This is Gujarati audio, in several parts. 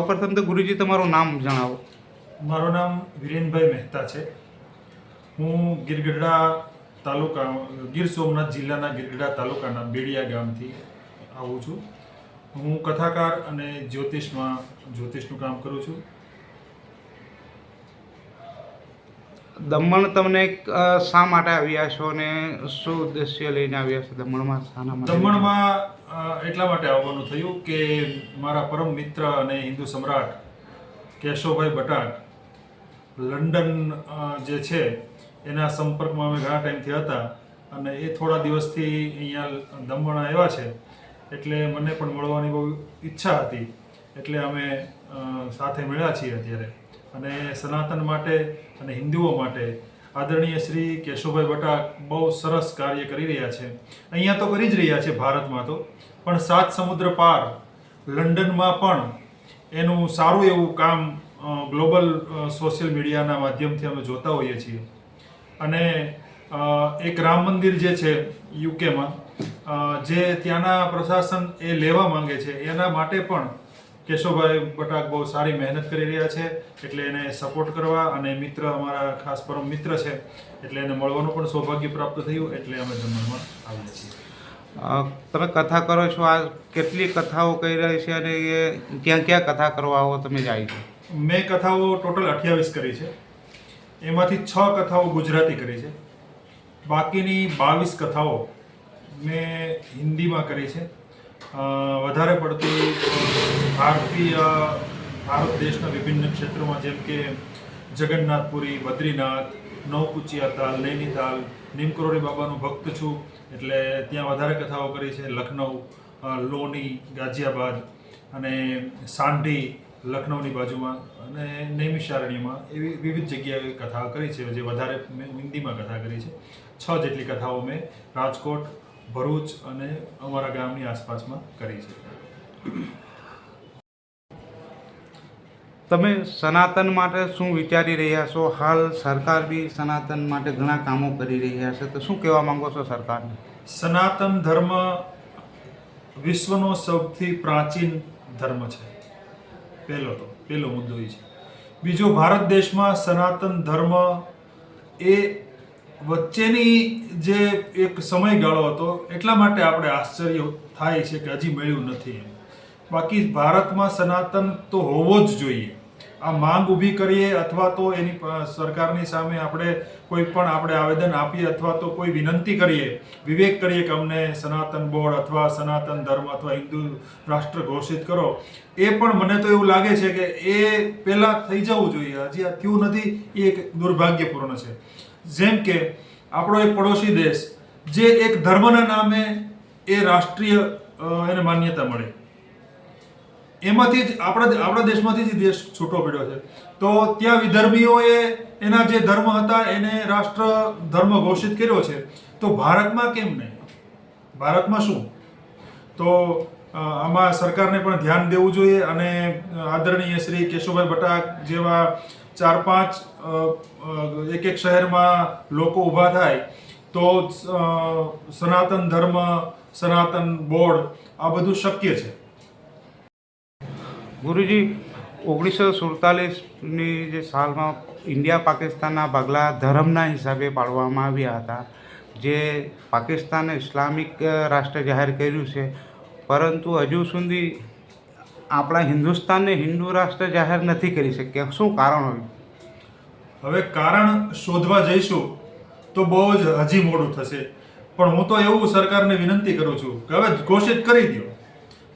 સૌપ્રથમ તો ગુરુજી તમારું નામ જણાવો. મારું નામ વિરેનભાઈ મહેતા છે. હું ગીરગઢડા તાલુકા, ગીર સોમનાથ જિલ્લાના ગીરગઢડા તાલુકાના બેડિયા ગામથી આવું છું. હું કથાકાર અને જ્યોતિષમાં જ્યોતિષનું કામ કરું છું. દમણ તમને શા માટે આવ્યા છો ને શું ઉદ્દેશ્ય લઈને આવ્યા છો? દમણમાં શાના માટે? દમણમાં એટલા માટે આવવાનું થયું કે મારા પરમ મિત્ર અને હિન્દુ સમ્રાટ કેશવભાઈ બટાક લંડન જે છે, એના સંપર્કમાં અમે ઘણા ટાઈમથી હતા અને એ થોડા દિવસથી અહીંયા દમણ આવ્યા છે. એટલે મને પણ મળવાની બહુ ઈચ્છા હતી. એટલે અમે સાથે મળ્યા છીએ અત્યારે. અને સનાતન માટે અને હિન્દુઓ માટે આદરણીય શ્રી કેશુભાઈ બટાક બહુ સરસ કાર્ય કરી રહ્યા છે. અહીંયા તો કરી જ રહ્યા છે ભારતમાં તો. પણ સાત સમુદ્ર પાર લંડનમાં પણ એનું સારું એવું કામ ગ્લોબલ સોશિયલ મીડિયાના માધ્યમથી અમે જોતા હોઈએ છીએ. અને એક રામ મંદિર જે છે યુકેમાં જે ત્યાંના પ્રશાસન એ લેવા માંગે છે, એના માટે પણ કેશવભાઈ બટાક બહુ સારી મહેનત કરી રહ્યા છે એટલે એને સપોર્ટ કરવા અને મિત્ર અમારા ખાસ પરમ મિત્ર છે એટલે એને મળવાનું પણ સૌભાગ્ય પ્રાપ્ત થયું એટલે અમે જમણમાં આવીએ છીએ. તમે કથા કરો છો? આ કેટલી કથાઓ કહી રહી છે અને એ ક્યાં ક્યાં કથા કરવા આવો તમે જાય છો? મેં કથાઓ ટોટલ અઠ્યાવીસ કરી છે. એમાંથી છ કથાઓ ગુજરાતી કરી છે. બાકીની બાવીસ કથાઓ મેં હિન્દીમાં કરી છે. વધારે પડતી ભારતીય, ભારત દેશના વિભિન્ન ક્ષેત્રોમાં જેમ કે જગન્નાથપુરી બદ્રીનાથ, નવકુચિયા તાલ નૈનીતાલ નીમકરોડી બાબાનું ભક્ત છું, એટલે ત્યાં વધારે કથાઓ કરી છે લખનઉ લોની ગાઝિયાબાદ અને સાંઢી લખનૌની બાજુમાં અને નૈમિષારણ્યમાં એવી વિવિધ જગ્યાએ કથા કરી છે, જે વધારે મેં, હિન્દીમાં કથા કરી છે. છ જેટલી કથાઓ મેં રાજકોટ ભરૂચ અને અમારા ગામની આસપાસમાં કરી છે. તમે સનાતન માટે શું વિચારી રહ્યા છો? હાલ સરકાર બી સનાતન માટે ઘણા કામો કરી રહ્યા છે. તો શું કહેવા માંગો છો સરકારને? સનાતન ધર્મ વિશ્વનો સૌથી પ્રાચીન ધર્મ છે. પહેલો તો પહેલો મુદ્દો એ છે. બીજો ભારત દેશમાં સનાતન ધર્મ એ વચ્ચેની જે એક સમયગાળો હતો, એટલા માટે આપણે આશ્ચર્ય થાય છે કે હજી મળ્યું નથી બાકી ભારતમાં સનાતન તો હોવો જ જોઈએ. આ માંગ ઊભી કરીએ અથવા તો એની સરકારની સામે આપણે કોઈ પણ આપણે આવેદન આપીએ અથવા તો કોઈ વિનંતી કરીએ, વિવેક કરીએ કે અમને સનાતન બોર્ડ અથવા સનાતન ધર્મ અથવા હિન્દુ રાષ્ટ્ર ઘોષિત કરો. એ પણ મને તો એવું લાગે છે કે એ પહેલાં થઈ જવું જોઈએ. હજી આ થયું નથી, એ એક દુર્ભાગ્યપૂર્ણ છે. જેમ કે આપણો એક પડોશી દેશ, જે એક ધર્મના નામે એ રાષ્ટ્રીય એને માન્યતા મળે. એમાંથી જ આપણા આપણા દેશમાંથી જ દેશ છૂટો પડ્યો છે. તો ત્યાં વિધર્મીઓએ એના જે ધર્મ હતા, એને રાષ્ટ્ર ધર્મ ઘોષિત કર્યો છે. તો ભારતમાં કેમ નહીં? ભારતમાં શું? તો આમાં સરકારને પણ ધ્યાન દેવું જોઈએ અને આદરણીય શ્રી કેશુભાઈ બટાક જેવા ચાર પાંચ એક એક શહેરમાં લોકો ઊભા થાય, તો સનાતન ધર્મ, સનાતન બોર્ડ આ બધું શક્ય છે. ગુરુજી, ઓગણીસો સુડતાલીસની જે સાલમાં ઇન્ડિયા પાકિસ્તાનના ભાગલા ધર્મના હિસાબે પાડવામાં આવ્યા હતા, જે પાકિસ્તાને ઇસ્લામિક રાષ્ટ્ર જાહેર કર્યું છે, પરંતુ હજુ સુધી આપણા હિન્દુસ્તાનને હિન્દુ રાષ્ટ્ર જાહેર નથી કરી શક્યા. શું કારણ હોય? હવે કારણ શોધવા જઈશું તો બહુ જ હજી મોડું થશે. પણ હું તો એવું સરકારને વિનંતી કરું છું કે હવે ઘોષિત કરી દો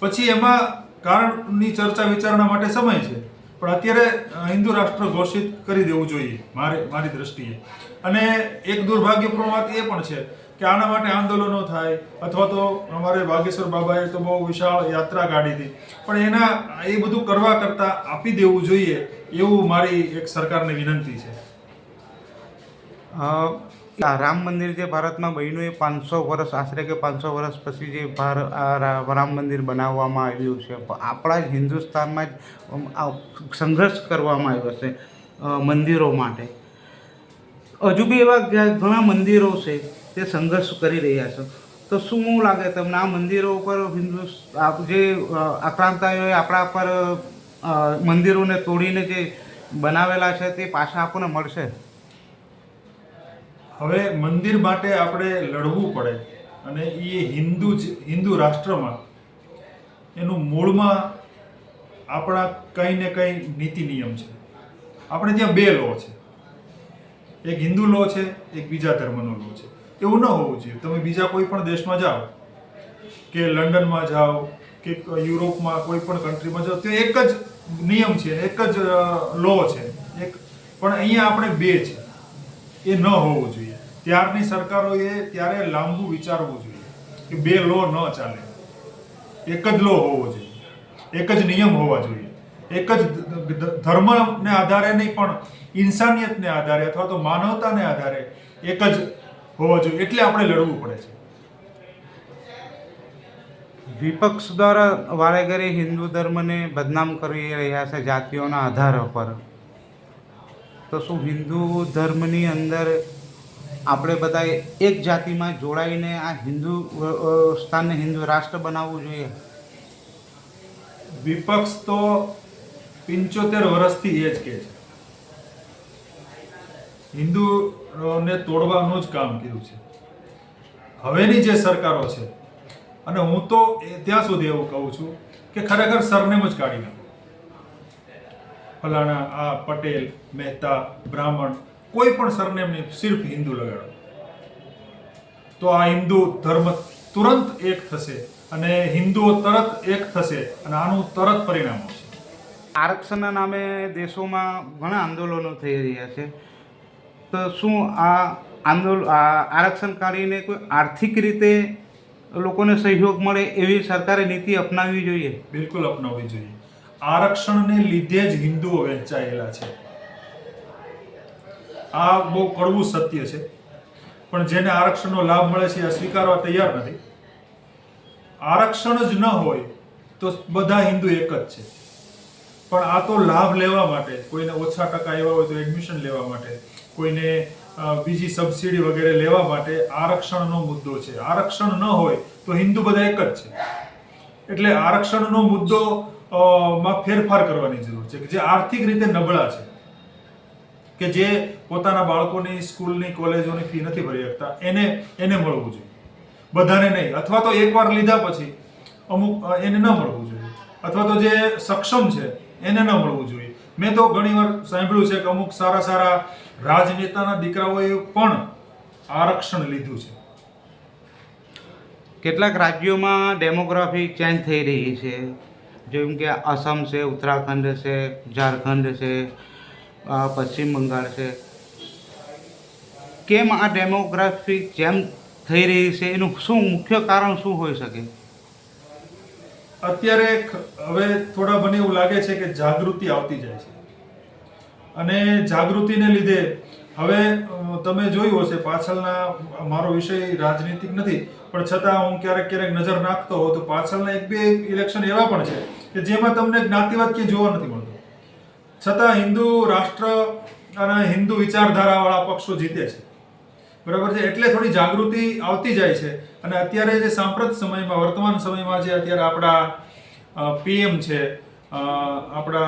પછી એમાં કારણની ચર્ચા વિચારણા માટે સમય છે. પણ અત્યારે હિન્દુ રાષ્ટ્ર ઘોષિત કરી દેવું જોઈએ, મારે, મારી દ્રષ્ટિએ. અને એક દુર્ભાગ્યપૂર્ણ વાત એ પણ છે કે આના માટે આંદોલનો થાય, અથવા તો અમારે વાગેશ્વર બાબાએ તો બહુ વિશાળ યાત્રા કાઢી હતી. પણ એના, એ બધું કરવા કરતાં આપી દેવું જોઈએ, એવું મારી એક સરકારને વિનંતી છે. રામ મંદિર જે ભારતમાં બન્યું એ પાંચસો વર્ષ, આશરે કે પાંચસો વર્ષ પછી જે રામ મંદિર બનાવવામાં આવ્યું છે. આપણા જ હિન્દુસ્તાનમાં જ સંઘર્ષ કરવામાં આવ્યો છે મંદિરો માટે. હજુ બી એવા ઘણા મંદિરો છે તે સંઘર્ષ કરી રહ્યા છો. તો શું લાગે તમને? આ મંદિરો ઉપર હિન્દુ જે આક્રાંતાઓએ આપણા પર મંદિરોને તોડીને જે બનાવેલા છે તે પાછા આપણને મળશે? હવે મંદિર માટે આપણે લડવું પડે અને એ હિન્દુ હિન્દુ રાષ્ટ્રમાં એનું મૂળમાં આપણા કંઈ ને કંઈ નીતિ નિયમ છે. આપણે ત્યાં બે લો છે. એક હિન્દુ લો છે, એક બીજા ધર્મનો લો છે. એવું ન હોવું જોઈએ. તમે બીજા કોઈ પણ દેશમાં જાઓ, કે લંડનમાં જાઓ, કે યુરોપમાં કોઈ પણ કન્ટ્રીમાં જાઓ તો એક જ નિયમ છે, એક જ લો છે. એક, પણ અહીંયા આપણે બે છે. એ ન હોવું જોઈએ. ત્યારની સરકારોએ ત્યારે લાંબુ વિચારવું જોઈએ, કે બે લો ન ચાલે. એક જ લો હોવો જોઈએ. એક જ નિયમ હોવા જોઈએ. એક જ ધર્મને આધારે નહીં પણ ઇન્સાનિયતને આધારે અથવા તો માનવતાને આધારે એક જ હોવા જોઈએ એટલે આપણે લડવું પડે છે. વિપક્ષ દ્વારા વારેઘરે હિન્દુ ધર્મને બદનામ કરી રહ્યા છે જાતિઓના આધાર પર. તો શું હિન્દુ ધર્મની અંદર આપણે બધા એક જાતિમાં જોડાઈને આ હિન્દુ સ્થાનને હિન્દુ રાષ્ટ્ર બનાવવું જોઈએ? વિપક્ષ તો પંચોતેર વર્ષથી એ જ કહે છે. હિન્દુઓને તોડવાનું જ કામ કર્યું છે. હવેની જે સરકારો છે, અને હું તો ત્યાં સુધી એવું કહું છું કે ખરેખર સરનેમ જ કાઢી નાખો. ફલાણા, આ પટેલ, મહેતા, બ્રાહ્મણ, કોઈ પણ સરનેમને સિર્ફ હિન્દુ લગાડો. તો આ હિન્દુ ધર્મ તુરંત એક થશે અને હિન્દુઓ તરત એક થશે અને આનું તરત પરિણામ આવશે. આરક્ષણના નામે દેશોમાં ઘણા આંદોલનો થઈ રહ્યા છે. તો શું આ આંદોલન આરક્ષણ કાઢીને કોઈ આર્થિક રીતે લોકોને સહયોગ મળે એવી સરકારે નીતિ અપનાવવી જોઈએ? બિલકુલ અપનાવવી જોઈએ. આરક્ષણને લીધે જ હિન્દુઓ વહેંચાયેલા છે. આ બહુ કડવું સત્ય છે. પણ જેને આરક્ષણનો લાભ મળે છે, એ સ્વીકારવા તૈયાર નથી. આરક્ષણ જ ન હોય તો બધા હિન્દુ એક જ છે. પણ આ તો લાભ લેવા માટે, કોઈને ઓછા ટકા એવા હોય તો એડમિશન લેવા માટે કોઈને બીજી સબસિડી વગેરે લેવા માટે આરક્ષણનો મુદ્દો છે. આરક્ષણ ન હોય તો હિન્દુ બધા એક જ છે. એટલે આરક્ષણનો મુદ્દો માં ફેરફાર કરવાની જરૂર છે કે જે આર્થિક રીતે નબળા છે. કે જે પોતાના બાળકોની, સ્કૂલની, કોલેજોની ફી નથી ભરી શકતા, એને એને મળવું જોઈએ. બધાને નહીં. અથવા તો એકવાર લીધા પછી અમુક એને ન મળવું જોઈએ. અથવા તો જે સક્ષમ છે, એને ન મળવું જોઈએ. મેં તો ઘણીવાર સાંભળ્યું છે કે અમુક સારા સારા રાજનેતાના દીકરાઓએ પણ આરક્ષણ લીધું છે. કેટલાક રાજ્યોમાં ડેમોગ્રાફી ચેન્જ થઈ રહી છે. જેમ કે આસામ છે, ઉત્તરાખંડ છે, ઝારખંડ છે પશ્ચિમ બંગાળ છે. કેમ આ ડેમોગ્રાફી ચેન્જ થઈ રહી છે? એનું શું મુખ્ય કારણ શું હોઈ શકે? અત્યારે હવે થોડા મને એવું લાગે છે કે જાગૃતિ આવતી જાય છે. અને જાગૃતિને લીધે હવે તમે જોયું હશે પાછળના, મારો વિષય રાજનીતિક નથી, પણ છતાં હું ક્યારેક ક્યારેક નજર નાખતો હોઉં તો પાછળના એક બે ઇલેક્શન એવા પણ છે કે જેમાં તમને જ્ઞાતિવાદ ક્યાંય જોવા નથી મળતો. છતાં હિન્દુ રાષ્ટ્ર અને હિન્દુ વિચારધારાવાળા પક્ષો જીતે છે. બરાબર છે? એટલે થોડી જાગૃતિ આવતી જાય છે. અને અત્યારે જે સાંપ્રત સમયમાં વર્તમાન સમયમાં જે અત્યારે આપણા પીએમ છે આપણા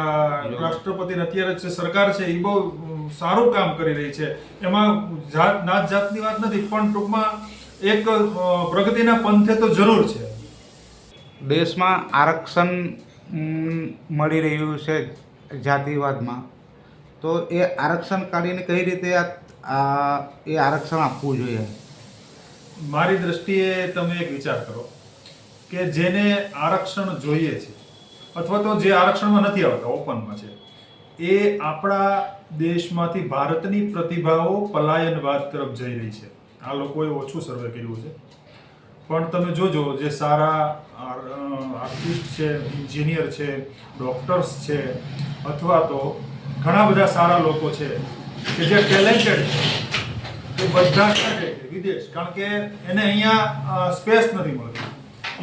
રાષ્ટ્રપતિ અત્યારે જે સરકાર છે એ બહુ સારું કામ કરી રહી છે. એમાં જાત નાત જાતની વાત નથી પણ ટૂંકમાં એક પ્રગતિના પંથે તો જરૂર છે. દેશમાં આરક્ષણ મળી રહ્યું છે જાતિવાદમાં. તો એ આરક્ષણ કાઢીને કઈ રીતે આ- આ એ આરક્ષણ આપવું જોઈએ. મારી દ્રષ્ટિએ તમે એક વિચાર કરો કે જેને આરક્ષણ જોઈએ છે, અથવા તો જે આરક્ષણમાં નથી આવતા, ઓપનમાં છે, એ આપણા દેશમાંથી ભારતની પ્રતિભાઓ પલાયનવાદ તરફ જઈ રહી છે. આ લોકોએ ઓછું સર્વે કર્યું છે. પણ તમે જોજો જે સારા આર્ટિસ્ટ છે, એન્જિનિયર છે, ડોક્ટર્સ છે, અથવા તો ઘણા બધા સારા લોકો છે કે જે ટેલેન્ટેડ છે એ બધા ક્યાં વિદેશ, કારણ કે એને અહીંયા સ્પેસ નથી મળતી.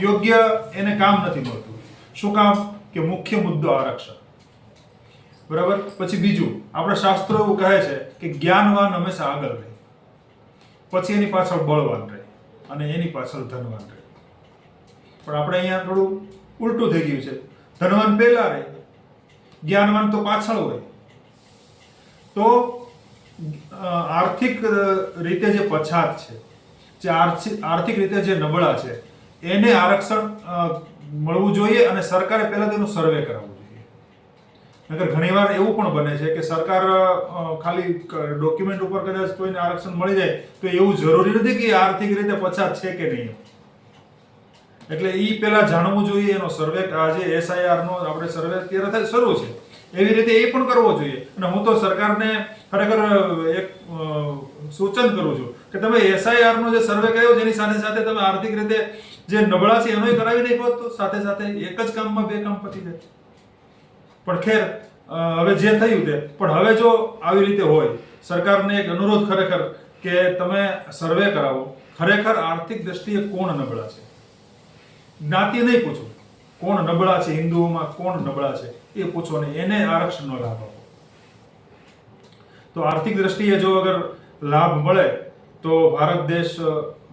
યોગ્ય એને કામ નથી મળતું. શું કામ? કે મુખ્ય મુદ્દો આરક્ષણ. બરાબર? પછી બીજું, આપણા શાસ્ત્રો એવું કહે છે કે જ્ઞાનવાન હંમેશા આગળ રહે. પછી એની પાછળ બળવાન રહે અને એની પાછળ ધનવાન રહે. પણ આપણે અહીંયા થોડું ઉલટું થઈ ગયું છે. ધનવાન પહેલા રહે, જ્ઞાનવાન તો પાછળ હોય. તો આર્થિક રીતે જે પછાત છે, જે આર્થિક રીતે જે નબળા છે, એને આરક્ષણ મળવું જોઈએ અને સરકારે પહેલા તેનું સર્વે કરાવવું જોઈએ. નકર ઘણીવાર એવું પણ બને છે કે સરકાર ખાલી ડોક્યુમેન્ટ ઉપર કદાચ કોઈને આરક્ષણ મળી જાય, તો એવું જરૂરી નથી કે આર્થિક રીતે પછાત છે કે નહીં. એટલે એ પહેલા જાણવું જોઈએ એનો સર્વે આજે એસઆઈઆર નો આપણે સર્વે અત્યારે શરૂ છે. એવી રીતે એ પણ કરવો જોઈએ. અને હું તો સરકારને ખરેખર એક સૂચન કરું છું કે તમે એસઆઈઆર નો જે સર્વે કર્યો જેની સાથે સાથે તમે આર્થિક રીતે જે નબળા છે એનોય કરાવી નાખો તો સાથે સાથે એક જ કામમાં બે કામ પતી જાય. પણ ખેર હવે જે થયું તે. પણ હવે જો આવી રીતે હોય, સરકારને એક અનુરોધ ખરેખર કે તમે સર્વે કરાવો. ખરેખર આર્થિક દ્રષ્ટિએ કોણ નબળા છે? જ્ઞાતિ નહીં પૂછો. કોણ નબળા છે હિન્દુઓમાં કોણ નબળા છે? એ પૂછો ને એને આરક્ષણનો લાભ આપો. તો આર્થિક દ્રષ્ટિએ જો અગર લાભ મળે તો ભારત દેશ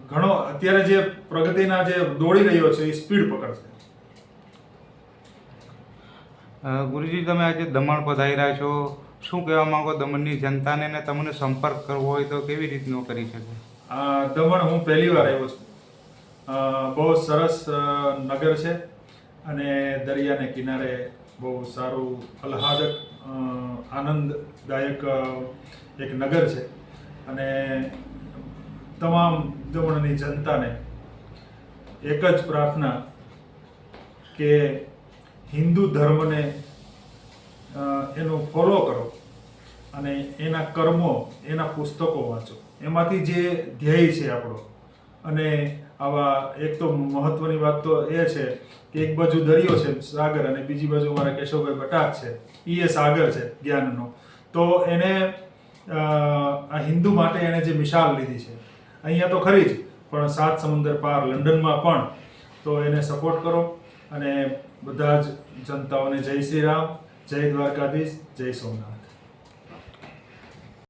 ઘણો અત્યારે જે પ્રગતિના જે દોડી રહ્યો છે એ સ્પીડ પકડશે. ગુરુજી તમે આજે દમણ પધાર્યા છો. શું કહેવા માંગો? દમણની જનતાને ને તમને સંપર્ક કરવો હોય તો કેવી રીતનો કરી શકે? આ દમણ હું પહેલી વાર આવ્યો છું. બહુ સરસ નગર છે. અને દરિયાને કિનારે બહુ સારું આહ્લાદક આનંદદાયક એક નગર છે. અને તમામ દમણની જનતાને એક જ પ્રાર્થના કે હિન્દુ ધર્મને એનો ફોલો કરો અને એના કર્મો, એના પુસ્તકો વાંચો. એમાંથી જે ધ્યેય છે આપણો અને આવા એક તો મહત્વની વાત તો એ છે કે એક બાજુ દરિયો છે સાગર અને બીજી બાજુ મારા કેશવભાઈ બટાક છે. એ એ સાગર છે જ્ઞાનનો. તો એને આ હિન્દુ માટે એણે જે મિશાલ લીધી છે. અહીંયા તો ખરી જ, પણ સાત સમુદ્ર પાર લંડનમાં પણ તો એને સપોર્ટ કરો અને બધા જ જનતાઓને જય શ્રી રામ, જય દ્વારકાધીશ, જય સોમનાથ.